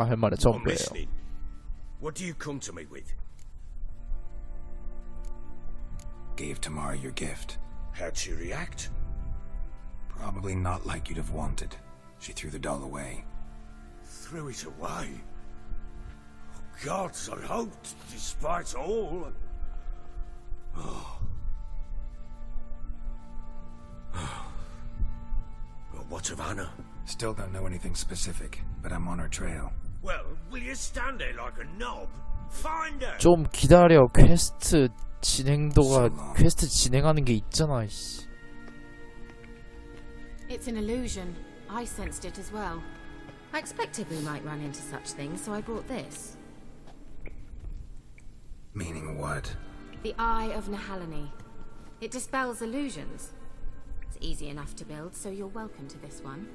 I heard mother talking. I'm listening. What do you come to me with? Gave Tamara your gift. How'd she react? Probably not like you'd have wanted. She threw the doll away. Threw it away? Oh, gods, I hoped, despite all. Oh. Well, what of Anna? Still don't know anything specific, but I'm on her trail. Well, will you stand there like a knob? Find her! 좀 기다려. 퀘스트 진행도가 퀘스트 진행하는 게 있잖아. 씨. It's an illusion. I sensed it as well. I expected we might run into such things, so I brought this. Meaning what? The Eye of Nahalani. It dispels illusions. It's easy enough to build, so you're welcome to this one.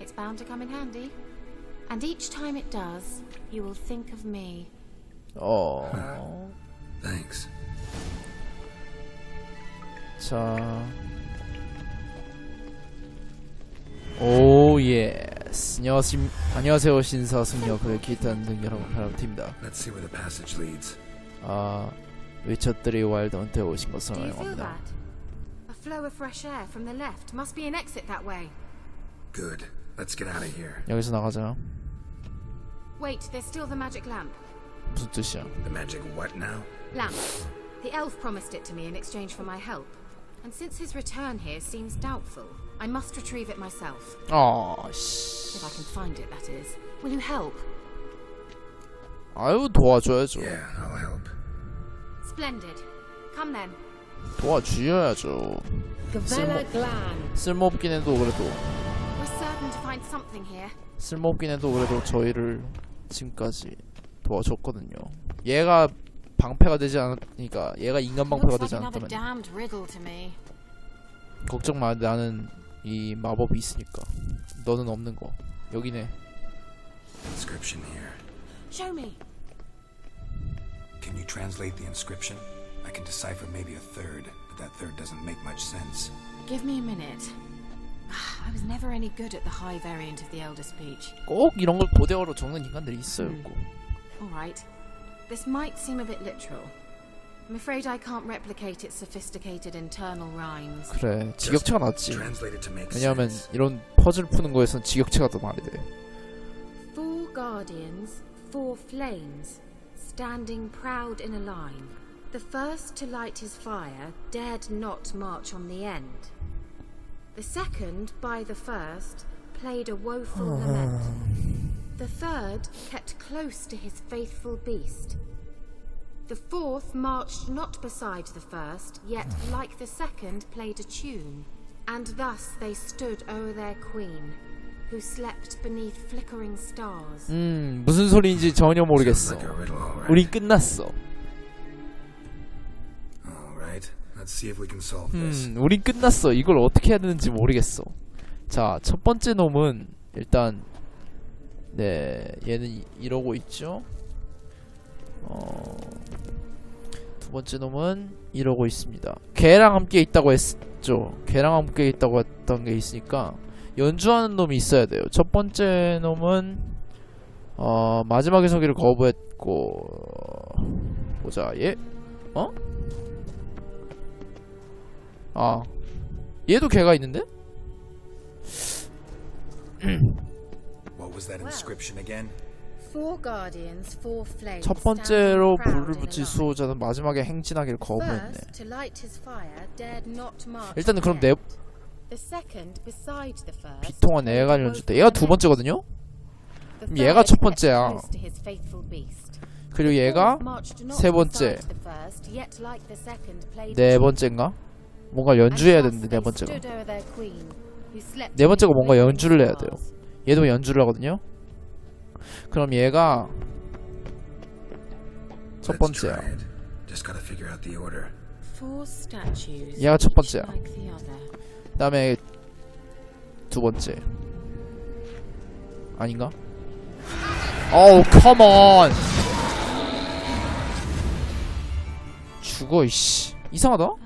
It's bound to come in handy. And each time it does, you will think of me. 어. Thanks. 자. 오 예스. 안녕하세요. 안녕하세요. 신사 승려 그의 기타 등 여러분 바람팀입니다. Let's see where the passage leads. 아 위쳐3 와일드 헌트에 오신 것을 Do you feel 환영합니다. that? A flow of fresh air from the left. Must be an exit that way. Good. Let's get out of here. 여기서 나가자. Wait, there's still the magic lamp. 무슨 뜻이야? The magic what now? Lamp. The elf promised it to me in exchange for my help. And since his return here seems doubtful, I must retrieve it myself. 아 씨. If I can find it, that is. Will you help? 아유 도와줘야죠. Yeah, I'll help. Splendid. Come then. 도와주셔야죠. Gavella Glan. 쓸모없긴 해도 그래도 쓸모없긴 해도 그래도 저희를 지금까지 도와줬거든요. 얘가 방패가 되지 않으니까 얘가 인간 방패가 되지 않았다면. 걱정 마 나는 이 마법이 있으니까 너는 없는 거 여기네 Inscription here. Show me. Can you translate the inscription? I can decipher maybe a third, but that third doesn't make much sense. Give me a minute. I was never any good at the high variant of the Elder Speech. 꼭 이런 걸 고대어로 적는 인간들이 있어요 음. 꼭. All right. This might seem a bit literal. I'm afraid I can't replicate its sophisticated internal rhymes. 그래 직역체가 낫지 Translate it to make 왜냐하면 sense. 이런 퍼즐 푸는 거에선 직역체가 더 말이 돼 Four guardians, four flames, standing proud in a line. The first to light his fire dared not march on the end. The second, by the first, played a woeful lament. The third kept close to his faithful beast. The fourth marched not beside the first, yet, like the second, played a tune. And thus they stood o'er their queen, who slept beneath flickering stars. 음 무슨 소리인지 전혀 Sounds 모르겠어 like a riddle, all right. 우린 끝났어 음, 우린 끝났어. 이걸 어떻게 해야 되는지 모르겠어. 자, 첫 번째 놈은 일단 네, 얘는 이- 이러고 있죠. 어, 두 번째 놈은 이러고 있습니다. 걔랑 함께 있다고 했죠. 걔랑 함께 있다고 했던 게 있으니까 연주하는 놈이 있어야 돼요. 첫 번째 놈은 어, 마지막에 서기를 거부했고 보자. 얘 어? 아 얘도 개가 있는데? What was that inscription again? 첫 번째로 불을 붙인 수호자는 마지막에 행진하기를 거부했네. 일단은 그럼 내 네- 비통한 애가 연주때 얘가 두 번째거든요. 그럼 얘가 첫 번째야. 그리고 얘가 세 번째, 네 번째인가? 뭔가 연주해야 되는데 네 번째가. 네 번째가 뭔가 연주를 해야 돼요. 얘도 연주를 하거든요. 그럼 얘가 첫 번째야. 얘가 첫 번째야. other. 그다음에 두 번째. 아닌가? 어우 컴온. 죽어 이씨. 이상하다.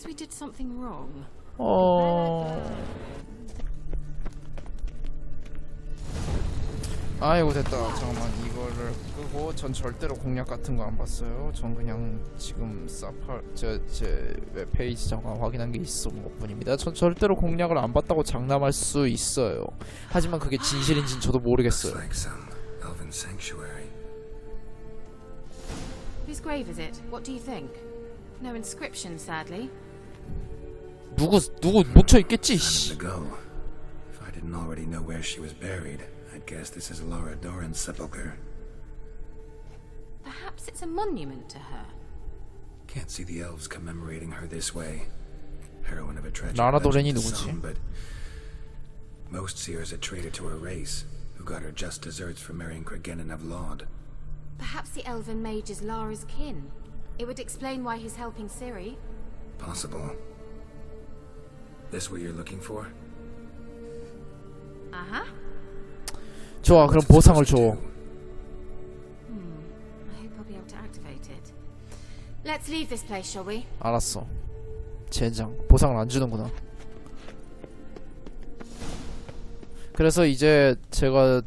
Um, seems we did something wrong. 어. 아이고 됐다 잠깐만 이거를 끄고 전 절대로 공략 같은 거 안 봤어요 전 그냥 지금 사팔 저제 웹페이지 잠깐 확인한 게 있었던 것 뿐입니다 전 절대로 공략을 안 봤다고 장담할 수 있어요 하지만 그게 진실인지는 저도 모르겠어요. Whose grave is it? What do you think? No inscription, sadly. 누구 누구 묻혀 있겠지 Time 씨. to go. If I didn't already know where she was buried, I'd guess this is Laura Doran's sepulcher. Perhaps it's a monument to her. Can't see the elves commemorating her this way. Heroine of a tragic 라라 legend 도렌이 to 누구지? some, but most see her as a traitor to her race, who got her just desserts for marrying Cregennan of Laud. Perhaps the elven mage is Lara's kin. It would explain why he's helping Ciri. Possible. This what you're looking for? Uh huh. 좋아 그럼 보상을 줘 do? I hope I'll be able to activate it. Let's leave this place, shall we? 알았어 젠장 보상을 안 주는구나 그래서 이제 제가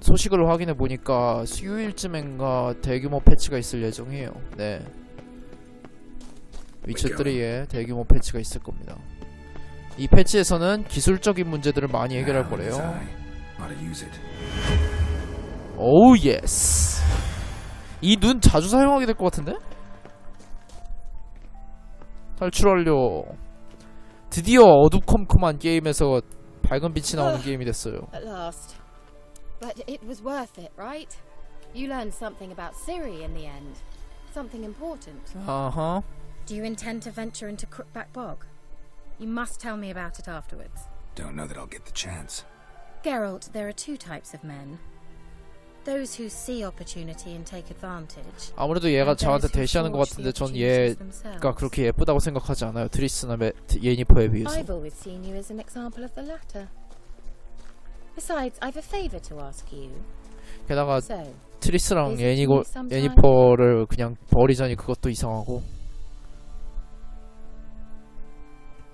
소식을 확인해 보니까 수요일쯤엔가 대규모 패치가 있을 예정이에요 네 위쳐3에 대규모 패치가 있을 겁니다 이 패치에서는 기술적인 문제들을 많이 해결할 거래요. 오우 예스 이 눈 자주 사용하게 될 것 같은데? 탈출 완료 드디어 어두컴컴한 게임에서 밝은 빛이 나오는 게임이 됐어요 At last. But it was worth it, right? You learned something about Ciri in the end. Something important. 아하 Do you intend to venture into Crookback Bog? You must tell me about it afterwards. Don't know that I'll get the chance. Geralt, there are two types of men. Those who see opportunity and take advantage. 아무래도 얘가 저한테 대시하는 것 같은데 the 전 얘가. 그렇게 예쁘다고 생각하지 않아요 트리스나 메, 예니퍼에 비해서 I've always seen you as an example of the latter. Besides, I've a favor to ask you. 게다가 트리스랑 예니고? 예니퍼를 그냥 버리자니 그것도 이상하고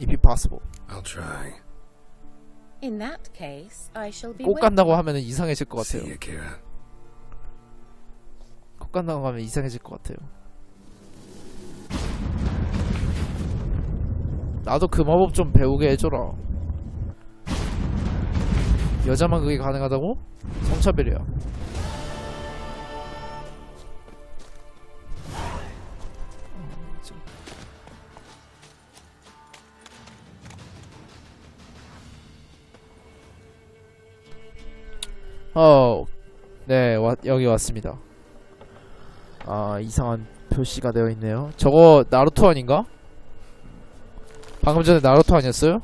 If possible I'll try. in that case, I shall be 꼭. 간다고 하면은 이상해질 것 See 같아요 ya, Kira. 꼭 간다고 하면 이상해질 것 같아요. 나도 그 마법 좀 배우게 해줘라. 여자만 그게 가능하다고? 성차별이야. 어, 네, 와, 여기 왔습니다. 아 이상한 표시가 되어 있네요. 저거 나루토 아닌가? 방금 전에 나루토 아니었어요?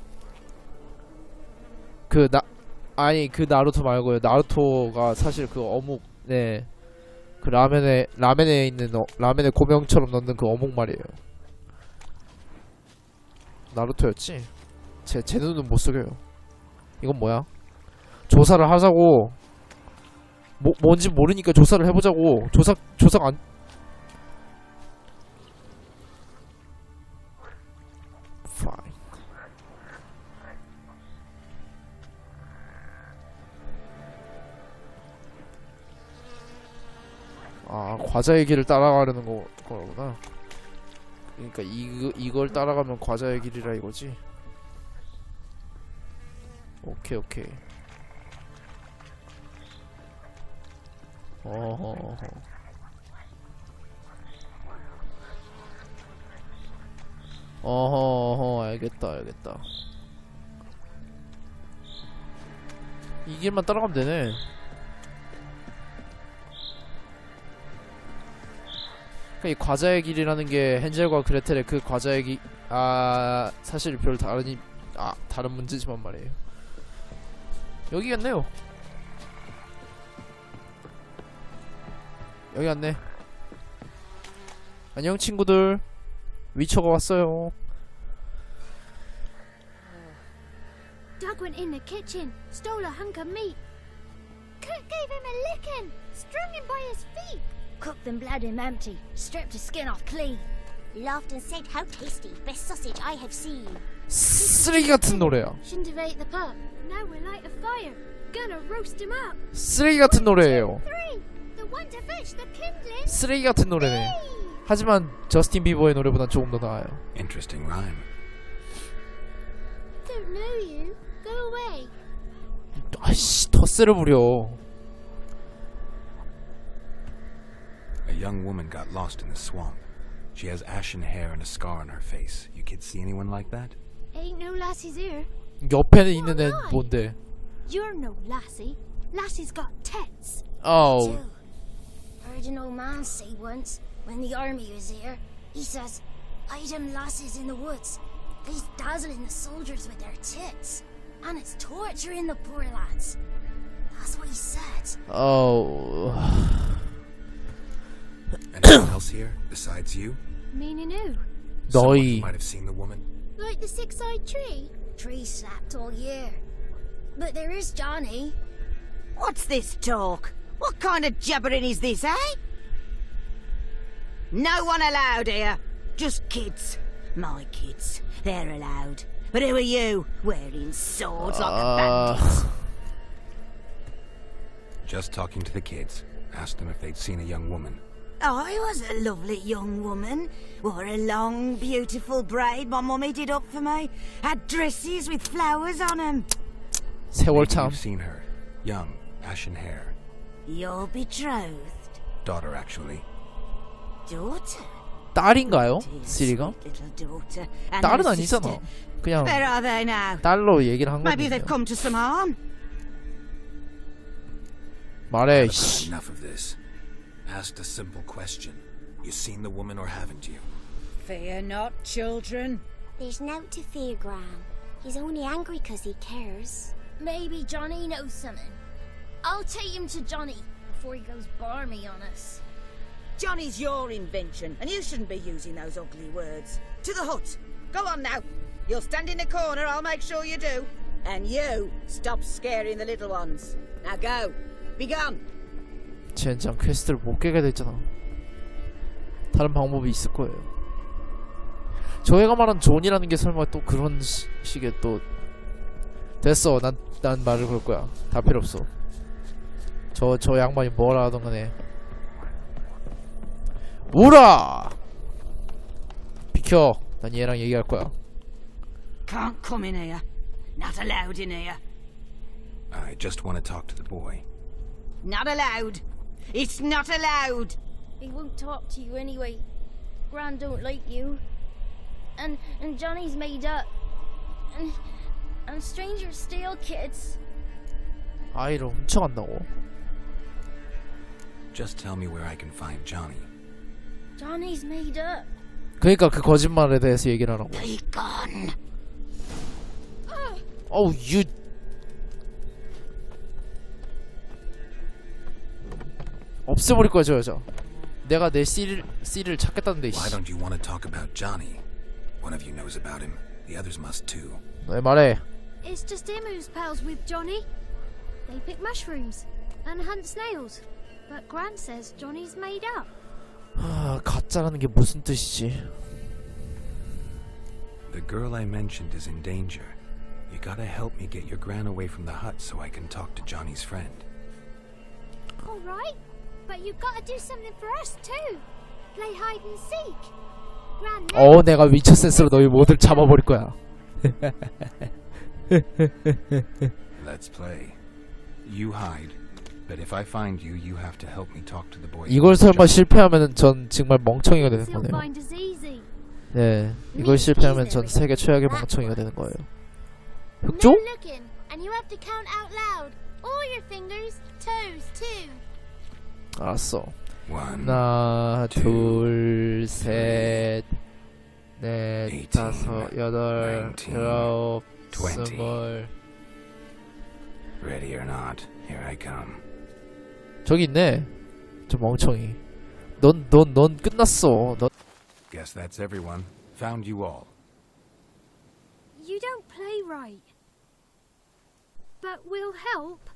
그 나 아니 그 나루토 말고요. 나루토가 사실 그 어묵 네 그 라면에 라면에 있는 어, 라면에 고명처럼 넣는 그 어묵 말이에요. 나루토였지? 제 제 눈은 못 속여요. 이건 뭐야? 조사를 하자고. 뭐 뭔지 모르니까 조사를 해보자고. 조사 조사가 안 Fine. 아 과자의 길을 따라가려는 거 거구나. 그러니까 이 이걸 따라가면 과자의 길이라 이거지. 오케이 오케이. 어허. 어허, 어허, 알겠다, 알겠다. 이 길만 따라가면 되네. 그러니까 이 과자의 길이라는 게 헨젤과 그레텔의 그 과자의 길, 아, 사실 별 다른, 아, 다른 문제지만 말이에요. 여기겠네요. 여기 왔네. 안녕, 친구들. 위쳐가 왔어요. Doug went in the kitchen, stole a hunk of meat. Cook gave him a licking, strung him by his feet. Cooked and bled him empty, stripped his skin off clean. Laughed and said, How tasty, best sausage I have seen. 쓰레기 같은 노래야. Shouldn't have ate the pup. Now we'll light a fire. gonna roast him up. 쓰레기 같은 노래예요. Three. The one to fetch the kindling. 쓰레기 같은 노래네. Hey. 하지만 저스틴 비버의 노래보단 조금 더 나아요. Interesting rhyme. Don't know you. Go away. 아씨 덧세를 부려. A young woman got lost in the swamp. She has ashen hair and a scar on her face. You kids see anyone like that? Ain't no lassies here. 옆에는 있는 애 뭔데? You're no lassie. Lassie's got tits. 아우 Too. heard an old man say once, when the army was here, he says, Item lasses in the woods. They's dazzling the soldiers with their tits. And it's torturing the poor lads. That's what he said. Oh. Anyone else here besides you? Meaning who? Someone might have seen the woman. Like the six-eyed tree? Tree slapped all year. But there is Johnny. What's this talk? What kind of jabbering is this, eh? No one allowed here. Just kids. My kids. They're allowed. But who are you? Wearing swords like a 아 bandit. Just talking to the kids. Asked them if they'd seen a young woman. I was a lovely young woman. Wore a long, beautiful braid my mummy did up for me. Had dresses with flowers on 'em. 세월 Maybe 참 you've seen her. Young, ashen hair. Your betrothed Daughter, actually. daughter. 딸인가요? Dear 시리가? sweet little daughter. And 딸은 her 아니잖아. sister. 그냥 Where are they now? 딸로 얘기를 한 Maybe 거거든요. they've come to some harm. 말해 I've had 씨. enough of this. Asked a simple question. You seen the woman or haven't you? Fear not, children. There's nought to fear, Gran. He's only angry 'cause he cares. Maybe Johnny knows something. I'll take him to Johnny before he goes barmy on us. Johnny's your invention, and you shouldn't be using those ugly words. To the hut. Go on now. You'll stand in the corner, I'll make sure you do. And you, stop scaring the little ones. Now go. Be gone. 젠장 퀘스트를 못 깨게 됐잖아. 다른 방법이 있을 거예요. 저희가 말한 존이라는 게 설마 또 그런 시, 식의 또 됐어. 난 난 말을 걸 거야. 다 필요 없어. 저 저 양반이 뭐라 하던 간에 오라 비켜. 난 얘랑 얘기할 거야. Can't come in here. Not allowed in here. I just want to talk to the boy. Not allowed. It's not allowed. He won't talk to you anyway. Gran don't like you. And and Johnny's made up. And and strangers steal kids. 아이를 훔쳐간다고? Just tell me where I can find Johnny. Johnny's made up. 그러니까 그 거짓말에 대해서 얘기를 하라고. Be gone. 어우 유 없애버릴 거야 저 여자 내가 내 씨를 씨를 찾겠다는데 Why 씨 don't you want to talk about Johnny? One of you knows about him. The others must too. 왜 말해 It's just him who's pals with Johnny. They pick mushrooms and hunt snails. But Gran says Johnny's made up. 아 가짜라는 게 무슨 뜻이지 The girl I mentioned is in danger. You gotta help me get your gran away from the hut so I can talk to Johnny's friend. All right, but you've got to do something for us too. Play hide and seek. Gran. 어 내가 위쳐 센스로 너희 모두를 잡아버릴 거야 Let's play. You hide, but if I find you, you have to help me talk to the boy. 이걸 설마 실패하면은 전 정말 멍청이가 되는 거네요 find us easy. 네 이걸 실패하면 전 세계 최악의 멍청이가 되는 거예요 No 흑조? looking, and you have to count out loud. All your fingers, toes too. 알았어 One. 하나 둘 셋 넷 eighteen, 다섯 여덟 nineteen, 열아홉 twenty. 스물 Ready or not, here I come. 저기 있네 저 멍청이 넌 넌 넌 끝났어 넌 Guess that's everyone. Found you all. You don't play right. But we'll help.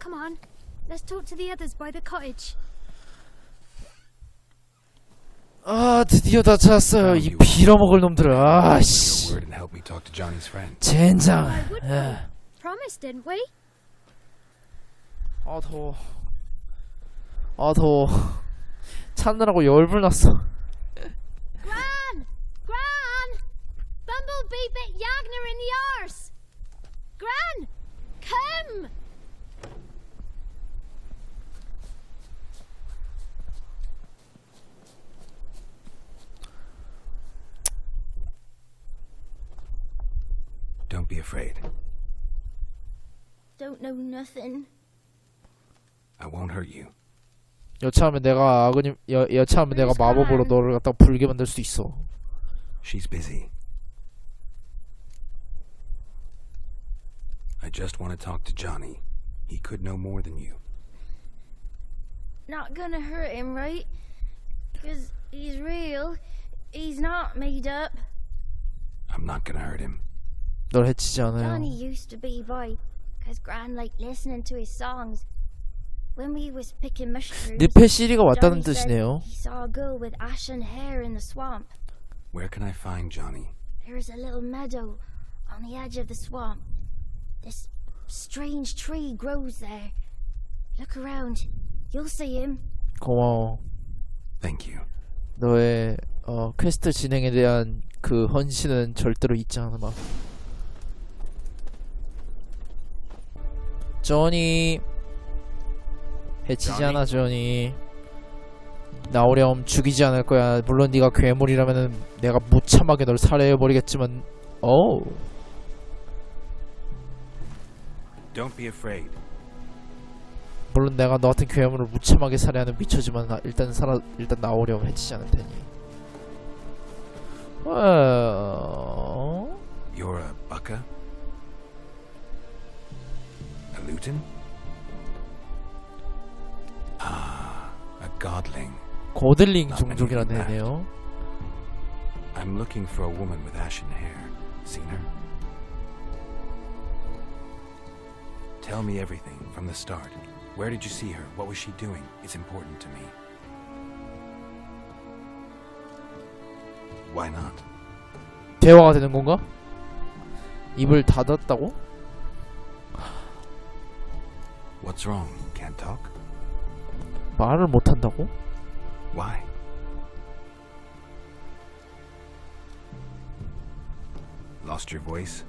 Come on, let's talk to the others by the cottage. 아 드디어 다 찾았어요 이 빌어먹을 Get 아씨 word and help me talk to Johnny's friend. 젠장 Why would we? 아, Promised, didn't we? 아 더워 아 더워 찾느라고 열불 났어 Gran! Gran! Bumblebee bit Yagner in the arse! Gran! Come! Don't be afraid. Don't know nothing. I won't hurt you. 여차하면 내가 아그님 여, 여차하면 내가 마법으로 너를 갖다 불게 만들 수 있어 She's busy. I just want to talk to Johnny. He could know more than you. Not gonna hurt him, right? Because he's real. He's not made up. I'm not gonna hurt him. 널 해치지 않아요 Johnny used to be by, because Gran liked listening to his songs. When we was picking mushrooms, 늪에 시리가 왔다는 Johnny said 뜻이네요 he saw a girl with ashen hair in the swamp. Where can I find Johnny? There is a little meadow on the edge of the swamp. This strange tree grows there. Look around. You'll see him. 고마워 Thank you. 너의 어, 퀘스트 진행에 대한 그 헌신은 절대로 잊지 않으마 조니 해치지 않아 조니 나오렴 죽이지 않을 거야 물론 네가 괴물이라면은 내가 무참하게 널 살해해버리겠지만 어우 Don't be afraid. 물론 내가 너 같은 괴물을 무참하게 살해하는 미쳐지만 나, 일단 살아 일단 나오렴 해치지 않을 테니 어... You're a bucka? A luton? Ah, a godling. 고들링 아, 종족이라는 아니, 애네요 I'm looking for a woman with ashen hair. Seen her? Tell me everything from the start. Where did you see her? What was she doing? It's important to me. Why not? 대화가 되는 건가? 입을 닫았다고? What's wrong? Can't talk? 말을 못한다고? Why? Lost your voice?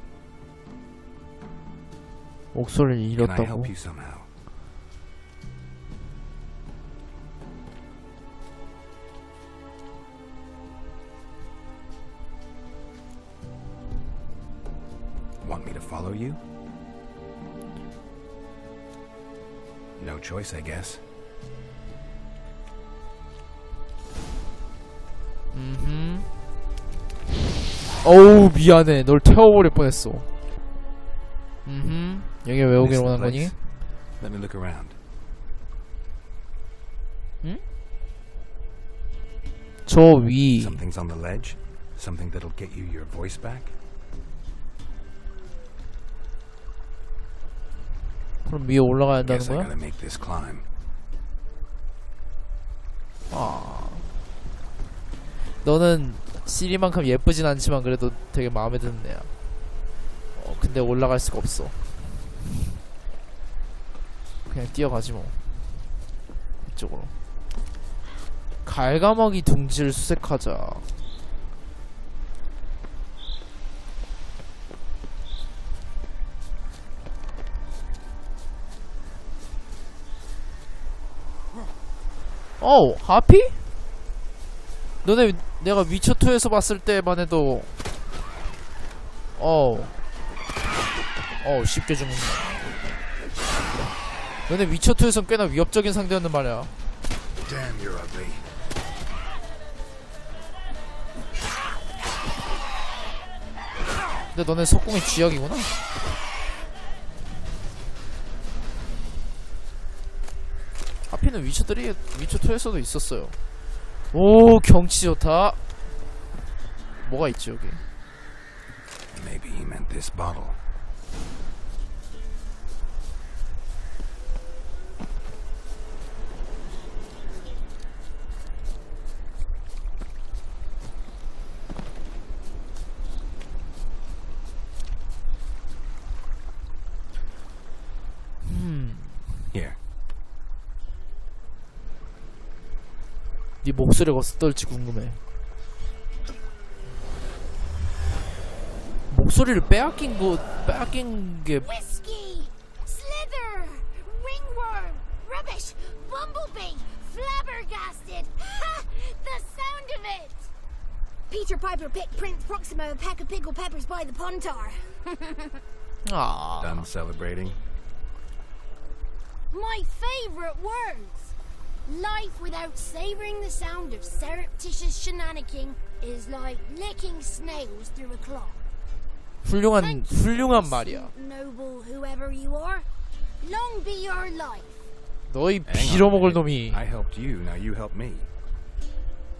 목소리를 Can I 잃었다고? help you somehow? Want me to follow you? No choice, I guess. 음흠. 어우 미안해 널 태워버릴 뻔했어 음흠 여기 왜 오길 This the 원한 거니? place? Let me look around. 저 위 Something's on the ledge? Something that'll get you your voice back? 그럼 위에 올라가야 한다는 Guess I 거야? gotta make this climb. 아 너는 시리만큼 예쁘진 않지만 그래도 되게 마음에 드는 애야. 어 근데 올라갈 수가 없어. 그냥 뛰어가지 뭐. 이쪽으로. 갈가마기 둥지를 수색하자. 어우 하피? 너네 내가 위쳐2에서 봤을 때만 해도 어우. 어우 쉽게 죽는 너네 위쳐2에선 꽤나 위협적인 상대였는 말이야. Damn, you're ugly. 근데 너네 속공이 쥐약이구나. 하피는 위쳐3 위쳐2에서도 있었어요 오 경치 좋다 뭐가 있지 여기 Maybe he meant this bottle. 네 목소리가 어떨지 궁금해. 목소리를 빼앗긴 거 빼앗긴 게 Whiskey! Slither! Ringworm! Rubbish! Bumblebee! Flabbergasted! Ha! The sound of it! Peter Piper picked Prince Proximo a pack of pickled peppers by the pontar. 아. Done celebrating? My favourite words! Life without savouring the sound of surreptitious shenanigans is like licking snails through a clock. 훌륭한 훌륭한 말이야. Noble whoever you are, long be your life. 너희 Hang on a 빌어먹을 minute. 놈이 I helped you, now you help me.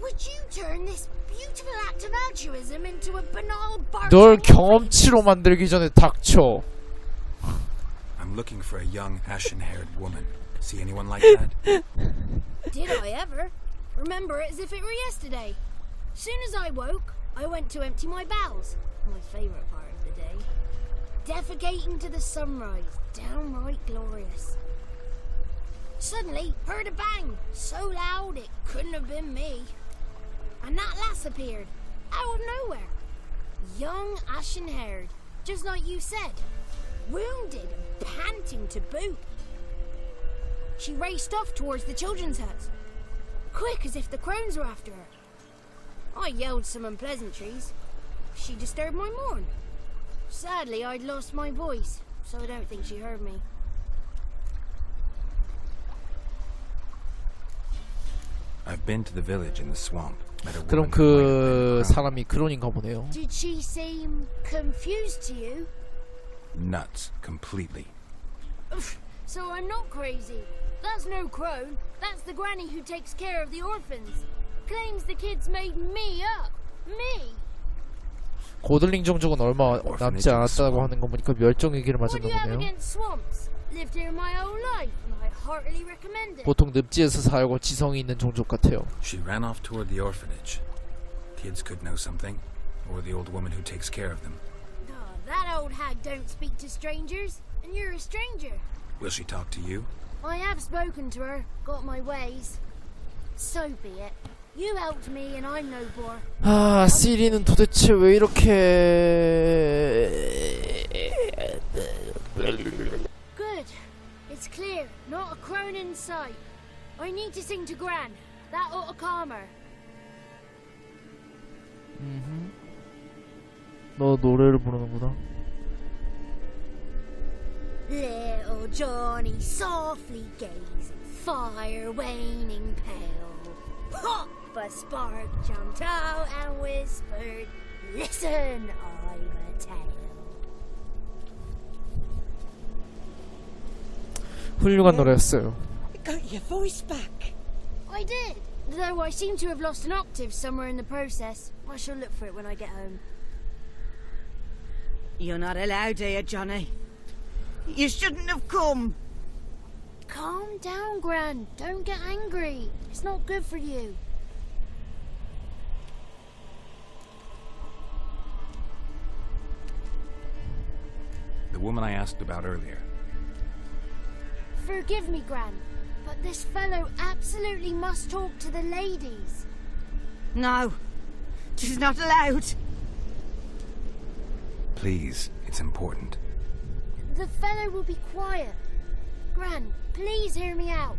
Would you turn this beautiful act of altruism into a banal bar? 널 경험치로 만들기 전에 닥쳐. I'm looking for a young, ashen-haired woman. See anyone like that? Did I ever? Remember it as if it were yesterday. Soon as I woke, I went to empty my bowels. My favourite part of the day. Defecating to the sunrise. Downright glorious. Suddenly, heard a bang. So loud it couldn't have been me. And that lass appeared. Out of nowhere. Young, ashen haired. Just like you said. Wounded and panting to boot. She raced off towards the children's hut, quick as if the crones were after her. I yelled some unpleasantries. She disturbed my morn. Sadly, I'd lost my voice, so I don't think she heard me. I've been to the village in the swamp. Met a 그럼 woman who might have been 그 crowned. 사람이 크론인가 보네요. Did she seem confused to you? nuts completely. So I'm not crazy. That's no crone. That's the granny who takes care of the orphans. Claims the kids made me up. Me. 고들링 종족은 얼마 남지 않았다고 하는 거 보니까 멸종 위기를 맞은 What do you have 거네요. against swamps? Lived here my whole life, and I heartily recommend it. 보통 늪지에서 살고 지성이 있는 종족 같아요. She ran off toward the orphanage. Kids could know something, or the old woman who takes care of them. Oh, that old hag don't speak to strangers, and you're a stranger. Will she talk to you? I have spoken to her, got my ways. So be it. You helped me, and I'm no bore. 아, 시리는 도대체 왜 이렇게 Good. It's clear. Not a crone in sight. I need to sing to Gran. That ought to calm her. 너 노래를 부르는구나. Little Johnny softly gazing, fire waning pale. Pop! A spark jumped out and whispered, Listen, I'm a tale. 훌륭한 노래였어요. Got your voice back. I did, though I seem to have lost an octave somewhere in the process. I shall look for it when I get home. You're not allowed here, Johnny. You shouldn't have come. Calm down, Gran. Don't get angry. It's not good for you. The woman I asked about earlier. Forgive me, Gran, but this fellow absolutely must talk to the ladies. No, she's not allowed. Please, it's important. The fellow will be quiet. Gran, please hear me out.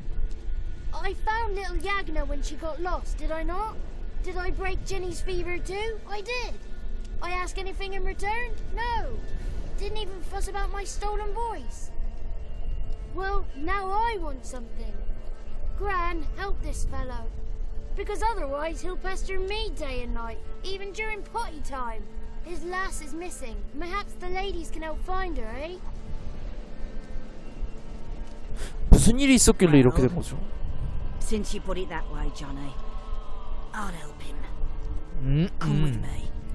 I found little Yagna when she got lost, did I not? Did I break Jenny's fever too? I did. I ask anything in return? No. Didn't even fuss about my stolen voice. Well, now I want something. Gran, help this fellow. Because otherwise he'll pester me day and night, even during potty time. His lass is missing. Perhaps the ladies can help find her, eh? 무슨 일이 있었길래 이렇게 된 거죠? Since you put it that way, Johnny, I'll help him. 음, 음.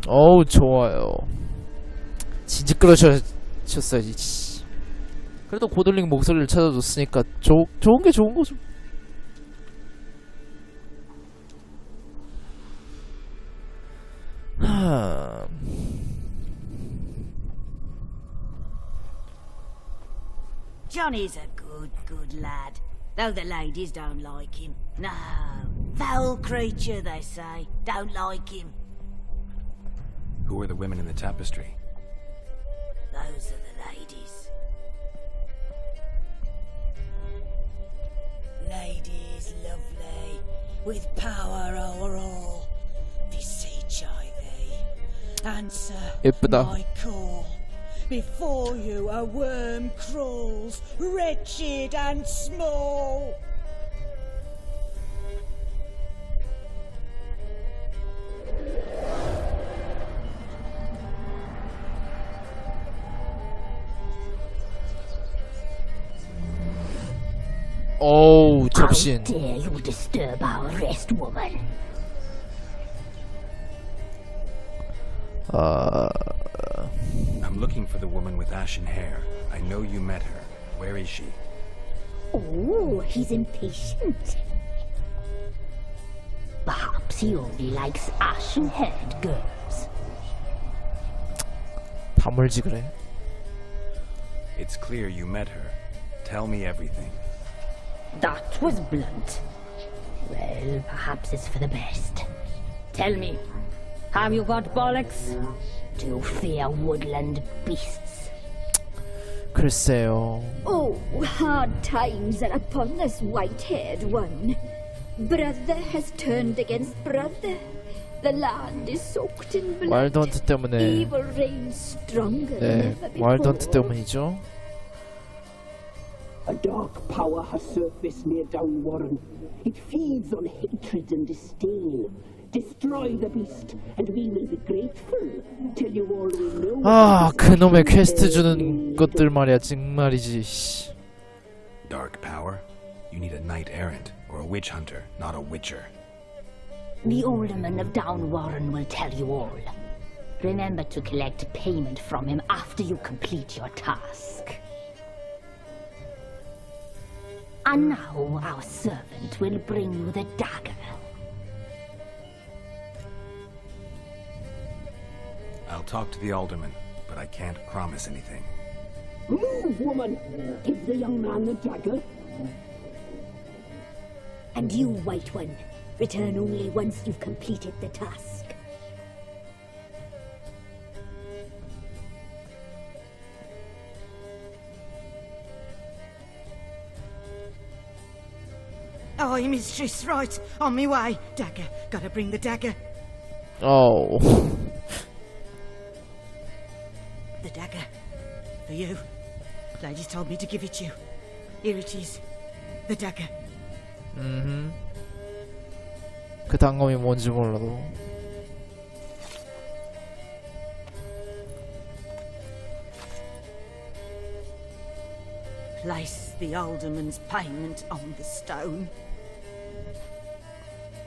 어우 좋아요. 진짜 끌어셨어야지. 씨. 그래도 고들링 목소리를 찾아줬으니까 조, 좋은 게 좋은 거죠. 하... Johnny's a Good, good lad. Though the ladies don't like him. No. Foul creature, they say. Don't like him. Who are the women in the tapestry? Those are the ladies. Ladies lovely, with power over all, beseech I thee, answer my call. Before you a worm crawls, wretched and small. Oh, How dare you disturb our rest, woman? Uh, looking for the woman with ashen hair. I know you met her. Where is she? Oh, he's impatient. Perhaps he only likes ashen-haired girls. 다물지 그래 It's clear you met her. Tell me everything. That was blunt. Well, perhaps it's for the best. Tell me, have you got bollocks? Do you fear woodland beasts? 글쎄요 Oh, hard times are upon this white-haired one. Brother has turned against brother. The land is soaked in blood. 와일드헌트 때문에 Evil reigns stronger than 네 ever 와일드헌트 before. 때문이죠 A dark power has surfaced near Down Warren. It feeds on hatred and disdain. Destroy the beast, and we will be grateful. Tell you all we know. 아 of this 그놈의 ashen 퀘스트 주는 haired 것들 말이야 정말이지 씨. Dark power? You need a knight errant or a witch hunter, not a witcher. The alderman of Down Warren will tell you all. Remember to collect payment from him after you complete your task. And now our servant will bring you the dagger. Talk to the alderman, but I can't promise anything. Move, woman! Give the young man the dagger. And you, White One, return only once you've completed the task. Aye, mistress, right. On me way. Dagger. Gotta bring the dagger. 어우 oh. The dagger. For you. Ladies told me to give it you. Here it is. The dagger. 그 단검이 뭔지 몰라도 Place the alderman's payment on the stone.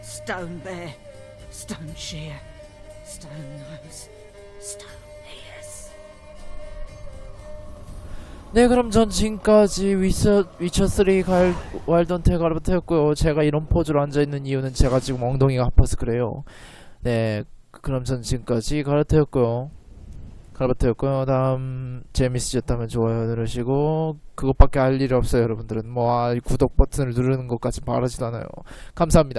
Stone bear, stone shear, stone nose, stone 네 그럼 전 지금까지 위쳐, 위쳐3 갈 와일던테 가르바트였고요. 제가 이런 포즈로 앉아있는 이유는 제가 지금 엉덩이가 아파서 그래요. 네 그럼 전 지금까지 가르트였고요. 가르바트였고요. 다음 재밌으셨다면 좋아요 누르시고 그것밖에 할 일이 없어요 여러분들은. 뭐 아, 구독 버튼을 누르는 것까지 바라지도 않아요. 감사합니다